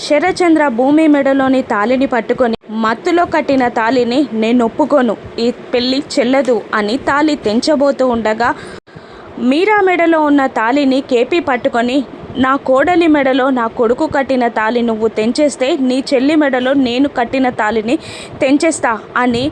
శరచంద్ర భూమి మెడలోని తాలిని పట్టుకొని మత్తులో కట్టిన తాలిని నేను ఒప్పుకోను ఈ పెళ్ళి చెల్లదు అని తాలి తెంచబోతూ ఉండగా మీరా మెడలో ఉన్న తాలిని కేపీ పట్టుకొని నా కోడలి మెడలో నా కొడుకు కట్టిన తాలి నువ్వు తెంచేస్తే నీ చెల్లి మెడలో నేను కట్టిన తాలిని తెంచేస్తా అని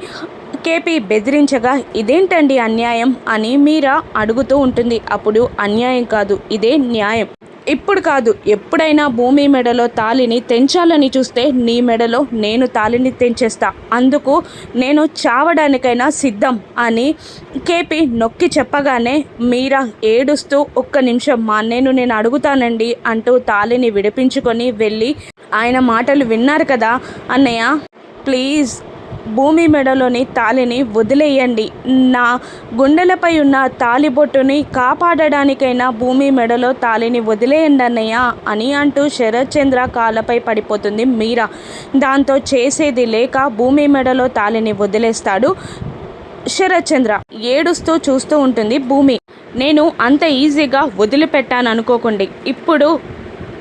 కేపీ బెదిరించగా ఇదేంటండి అన్యాయం? అని మీరా అడుగుతూ ఉంటుంది. అప్పుడు అన్యాయం కాదు ఇదే న్యాయం. ఇప్పుడు కాదు ఎప్పుడైనా భూమి మెడలో తాలిని తెంచాలని చూస్తే నీ మెడలో నేను తాలిని తెంచేస్తా. అందుకు నేను చావడానికైనా సిద్ధం అని కేపీ నొక్కి చెప్పగానే మీరా ఏడుస్తూ ఒక్క నిమిషం మా నేను నేను అడుగుతానండి అంటూ తాలిని విడిపించుకొని వెళ్ళి ఆయన మాటలు విన్నారు కదా అన్నయ్య. ప్లీజ్ భూమి మెడలోని తాలిని వదిలేయండి. నా గుండెలపై ఉన్న తాలిబొట్టుని కాపాడడానికైనా భూమి మెడలో తాలిని వదిలేయండి అన్నయ్య అని అంటూ శరత్చంద్ర కాళ్ళపై పడిపోతుంది మీరా. దాంతో చేసేది లేక భూమి మెడలో తాలిని వదిలేస్తాడు శరత్చంద్ర. ఏడుస్తూ చూస్తూ ఉంటుంది భూమి. నేను అంత ఈజీగా వదిలిపెట్టాను అనుకోకండి ఇప్పుడు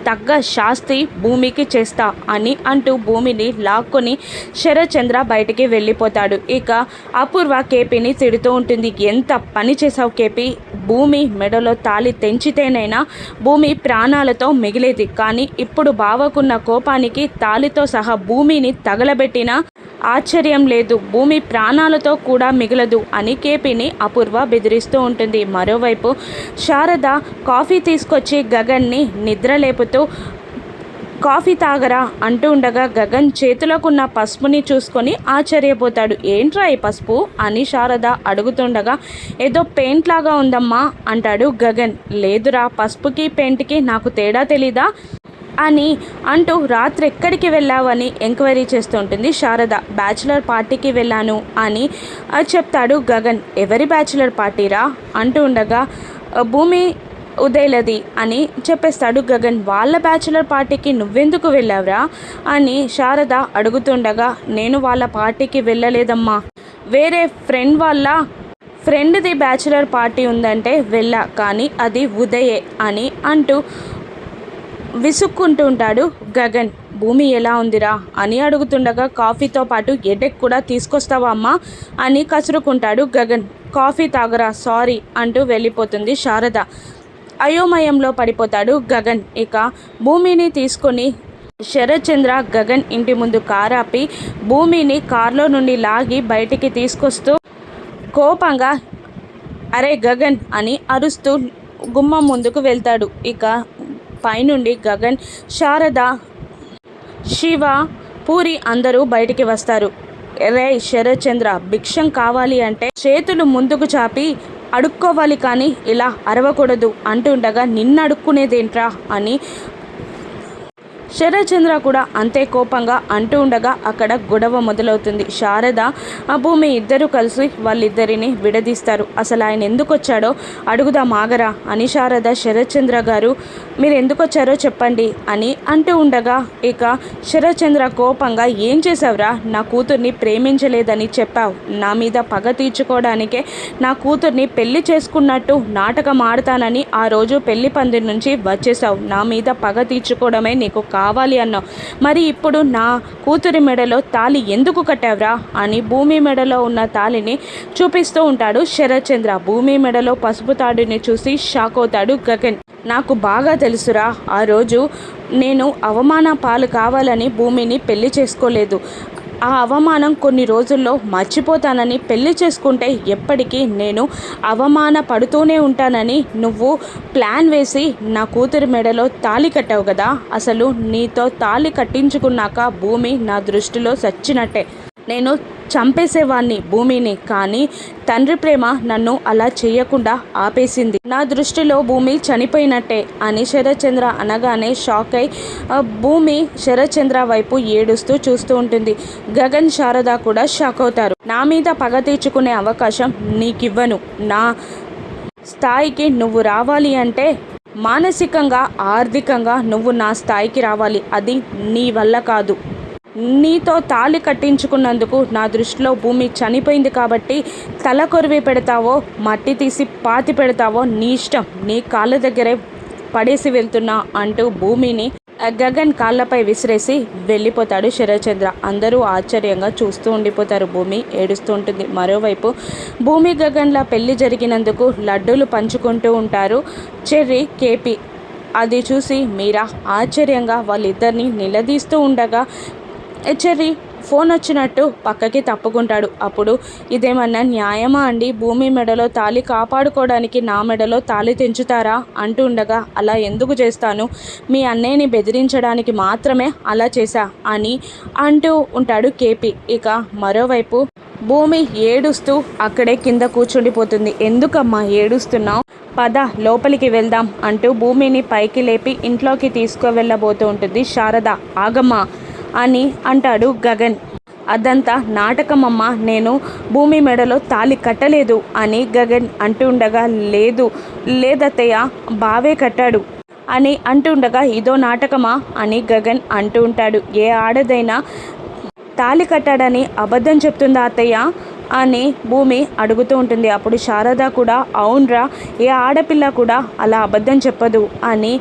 తగ్గ శాస్తి భూమికి చేస్తా అని అంటూ భూమిని లాక్కొని శరచంద్ర బయటికి వెళ్ళిపోతాడు. ఇక అపూర్వ కేపీని తిడుతూ ఉంటుంది. ఎంత పని చేసావు కేపీ? భూమి మెడలో తాలి తెంచితేనైనా భూమి ప్రాణాలతో మిగిలేది. కానీ ఇప్పుడు బావకున్న కోపానికి తాలితో సహా భూమిని తగలబెట్టిన ఆశ్చర్యం లేదు. భూమి ప్రాణాలతో కూడా మిగలదు అని కేపీని అపూర్వ బెదిరిస్తూ ఉంటుంది. మరోవైపు శారద కాఫీ తీసుకొచ్చి గగన్ని నిద్రలేపుతూ కాఫీ తాగరా అంటూ ఉండగా గగన్ చేతులకున్న పసుపుని చూసుకొని ఆశ్చర్యపోతాడు. ఏంట్రా ఈ పసుపు? అని శారద అడుగుతుండగా ఏదో పెయింట్ లాగా ఉందమ్మా అంటాడు గగన్. లేదురా పసుపుకి పెయింట్కి నాకు తేడా తెలీదా? అని అంటూ రాత్రి ఎక్కడికి వెళ్ళావని ఎంక్వైరీ చేస్తూ ఉంటుంది శారద. బ్యాచిలర్ పార్టీకి వెళ్ళాను అని చెప్తాడు గగన్. ఎవరి బ్యాచిలర్ పార్టీరా? అంటూ ఉండగా భూమి ఉదయలది అని చెప్పేస్తాడు గగన్. వాళ్ళ బ్యాచిలర్ పార్టీకి నువ్వెందుకు వెళ్ళావురా? అని శారద అడుగుతుండగా నేను వాళ్ళ పార్టీకి వెళ్ళలేదమ్మా. వేరే ఫ్రెండ్ వాళ్ళ ఫ్రెండ్ది బ్యాచిలర్ పార్టీ ఉందంటే వెళ్ళా కానీ అది ఉదయే అని అంటూ విసుక్కుంటూ ఉంటాడు. గగన్ భూమి ఎలా ఉందిరా? అని అడుగుతుండగా కాఫీతో పాటు ఎడెక్ కూడా తీసుకొస్తావా అమ్మా? అని కసురుకుంటాడు గగన్. కాఫీ తాగరా సారీ అంటూ వెళ్ళిపోతుంది శారద. అయోమయంలో పడిపోతాడు గగన్. ఇక భూమిని తీసుకొని శరత్చంద్ర గగన్ ఇంటి ముందు కారాపి భూమిని కారులో నుండి లాగి బయటికి తీసుకొస్తూ కోపంగా అరే గగన్ అని అరుస్తూ గుమ్మం ముందుకు వెళ్తాడు. ఇక పైనుండి గగన్ శారద శివ పూరి అందరూ బయటికి వస్తారు. రే శరత్చంద్ర భిక్షం కావాలి అంటే చేతులు ముందుకు చాపి అడుక్కోవాలి కానీ ఇలా అరవకూడదు అంటుండగా నిన్ను అడుక్కునేదేంట్రా అని శరత్చంద్ర కూడా అంతే కోపంగా అంటూ ఉండగా అక్కడ గొడవ మొదలవుతుంది. శారద ఆ భూమి ఇద్దరు కలిసి వాళ్ళిద్దరిని విడదీస్తారు. అసలు ఆయన ఎందుకు వచ్చాడో అడుగుదా మాగరా అని శారద శరత్చంద్ర గారు మీరు ఎందుకు వచ్చారో చెప్పండి అని అంటూ ఉండగా ఇక శరత్చంద్ర కోపంగా ఏం చేసావురా నా కూతుర్ని ప్రేమించలేదని చెప్పావు. నా మీద పగ తీర్చుకోవడానికే నా కూతుర్ని పెళ్ళి చేసుకున్నట్టు నాటకం ఆడతానని ఆ రోజు పెళ్ళి పందిరి నుంచి వచ్చేసావు నా మీద పగ తీర్చుకోవడమే నీకు కావాలి అన్నావు. మరి ఇప్పుడు నా కూతురి మెడలో తాలి ఎందుకు కట్టావురా అని భూమి మెడలో ఉన్న తాలిని చూపిస్తూ ఉంటాడు శరత్చంద్ర. భూమి మెడలో పసుపు తాడుని చూసి షాక్ అవుతాడు గగన్. నాకు బాగా తెలుసురా ఆ రోజు నేను అవమాన పాలు కావాలని భూమిని పెళ్ళి చేసుకోలేదు. ఆ అవమానం కొన్ని రోజుల్లో మర్చిపోతానని పెళ్ళి చేసుకుంటే ఎప్పటికీ నేను అవమాన పడుతూనే ఉంటానని నువ్వు ప్లాన్ వేసి నా కూతురి మెడలో తాళి కట్టావు కదా. అసలు నీతో తాళి కట్టించుకున్నాక భూమి నా దృష్టిలో సచ్చినట్టే నేను చంపేసేవాణ్ణి భూమిని కానీ తండ్రి ప్రేమ నన్ను అలా చేయకుండా ఆపేసింది. నా దృష్టిలో భూమి చనిపోయినట్టే అని శరత్చంద్ర అనగానే షాక్ అయి భూమి శరత్చంద్ర వైపు ఏడుస్తూ చూస్తూ ఉంటుంది. గగన్ శారద కూడా షాక్ అవుతారు. నా మీద పగ తీర్చుకునే అవకాశం నీకివ్వను. నా స్థాయికి నువ్వు రావాలి అంటే మానసికంగా ఆర్థికంగా నువ్వు నా స్థాయికి రావాలి. అది నీ వల్ల కాదు. నీతో తాళి కట్టించుకున్నందుకు నా దృష్టిలో భూమి చనిపోయింది కాబట్టి తల కొరివి పెడతావో మట్టి తీసి పాతి పెడతావో నీ ఇష్టం. నీ కాళ్ళ దగ్గరే పడేసి వెళ్తున్నా అంటూ భూమిని గగన్ కాళ్ళపై విసిరేసి వెళ్ళిపోతాడు శరచంద్ర అందరూ ఆశ్చర్యంగా చూస్తూ ఉండిపోతారు. భూమి ఏడుస్తూ ఉంటుంది. మరోవైపు భూమి గగన్ల పెళ్ళి జరిగినందుకు లడ్డూలు పంచుకుంటూ ఉంటారు చెర్రీ కేపీ. అది చూసి మీరా ఆశ్చర్యంగా వాళ్ళిద్దరిని నిలదీస్తూ ఉండగా హెచ్చరి ఫోన్ వచ్చినట్టు పక్కకి తప్పుకుంటాడు. అప్పుడు ఇదేమన్నా న్యాయమా అండి? భూమి మెడలో తాళి కాపాడుకోవడానికి నా మెడలో తాళి తెంచుతారా? అంటూ ఉండగా అలా ఎందుకు చేస్తాను? మీ అన్నయ్యని బెదిరించడానికి మాత్రమే అలా చేశా అని అంటూ ఉంటాడు కేపీ. ఇక మరోవైపు భూమి ఏడుస్తూ అక్కడే కింద కూర్చుండిపోతుంది. ఎందుకమ్మా ఏడుస్తున్నావు? పద లోపలికి వెళ్దాం అంటూ భూమిని పైకి లేపి ఇంట్లోకి తీసుకువెళ్ళబోతూ ఉంటుంది శారద. ఆగమ్మా అని అంటాడు గగన్. అదంతా నాటకమమ్మ నేను భూమి మెడలో తాలి కట్టలేదు అని గగన్ అంటుండగా లేదు లేదత్తయ్య బావే కట్టాడు అని అంటుండగా ఇదో నాటకమా అని గగన్ అంటూ ఉంటాడు. ఏ ఆడదైనా తాలి కట్టాడని అబద్ధం చెప్తుందా అత్తయ్య? అని భూమి అడుగుతూ ఉంటుంది. అప్పుడు శారద కూడా అవునరా ఏ ఆడపిల్ల కూడా అలా అబద్ధం చెప్పదు అని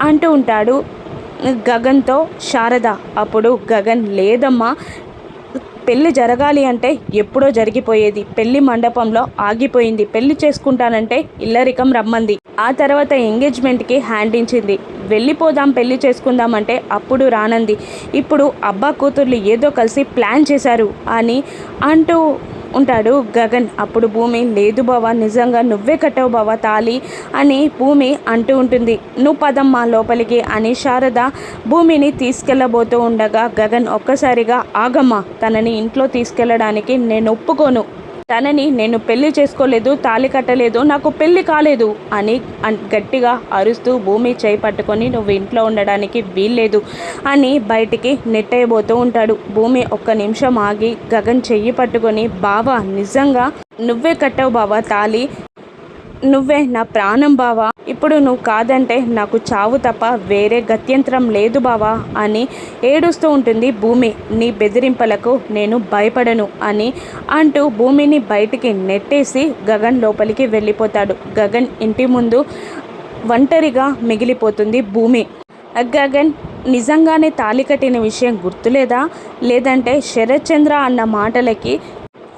అంటూ ఉంటాడు గగన్తో శారద అప్పుడు గగన్ లేదమ్మా పెళ్ళి జరగాలి అంటే ఎప్పుడో జరిగిపోయేది. పెళ్ళి మండపంలో ఆగిపోయింది. పెళ్ళి చేసుకుంటానంటే ఇల్లరికం రమ్మంది. ఆ తర్వాత ఎంగేజ్మెంట్కి హ్యాండ్ ఇచ్చింది. వెళ్ళిపోదాం పెళ్ళి చేసుకుందాం అంటే అప్పుడు రానంది. ఇప్పుడు అబ్బా కూతుర్లు ఏదో కలిసి ప్లాన్ చేశారు అని అంటూ ఉంటాడు. గగన్ అప్పుడు భూమి లేదు బావా నిజంగా నువ్వే కట్టావు బావా తాలి అని భూమి అంటూ ఉంటుంది. నువ్వు పదమ్మా లోపలికి అని శారద భూమిని తీసుకెళ్ళబోతూ ఉండగా గగన్ ఒక్కసారిగా ఆగమ్మా తనని ఇంట్లో తీసుకెళ్ళడానికి నేను ఒప్పుకోను. తనని నేను పెళ్ళి చేసుకోలేదు తాళి కట్టలేదు నాకు పెళ్ళి కాలేదు అని అన్- గట్టిగా అరుస్తూ భూమి చేయి పట్టుకొని నువ్వు ఇంట్లో ఉండడానికి వీల్లేదు అని బయటికి నెట్టయిపోతూ ఉంటాడు. భూమి ఒక్క నిమిషం ఆగి గగన్ చెయ్యి పట్టుకొని బావా నిజంగా నువ్వే కట్టావు బావా తాళి? నువ్వే నా ప్రాణం బావా. ఇప్పుడు నువ్వు కాదంటే నాకు చావు తప్ప వేరే గత్యంతరం లేదు బావా అని ఏడుస్తూ ఉంటుంది భూమి. నీ బెదిరింపలకు నేను భయపడను అని అంటూ భూమిని బయటికి నెట్టేసి గగన్ లోపలికి వెళ్ళిపోతాడు. గగన్ ఇంటి ముందు ఒంటరిగా మిగిలిపోతుంది భూమి. గగన్ నిజంగానే తాళి కట్టిన విషయం గుర్తులేదా? లేదంటే శరత్చంద్ర అన్న మాటలకి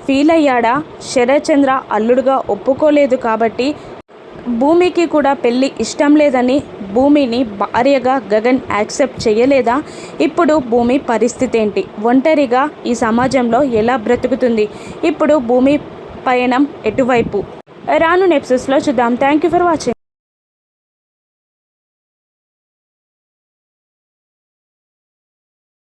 ఫీల్ అయ్యాడా శరచంద్ర అల్లుడుగా ఒప్పుకోలేదు కాబట్టి భూమికి కూడా పెళ్ళి ఇష్టం లేదని భూమిని భార్యగా గగన్ యాక్సెప్ట్ చేయలేదా? ఇప్పుడు భూమి పరిస్థితి ఏంటి ఒంటరిగా ఈ సమాజంలో ఎలా బ్రతుకుతుంది? ఇప్పుడు భూమి పయనం ఎటువైపు? రాను నెప్సెస్లో చూద్దాం. Thank you for watching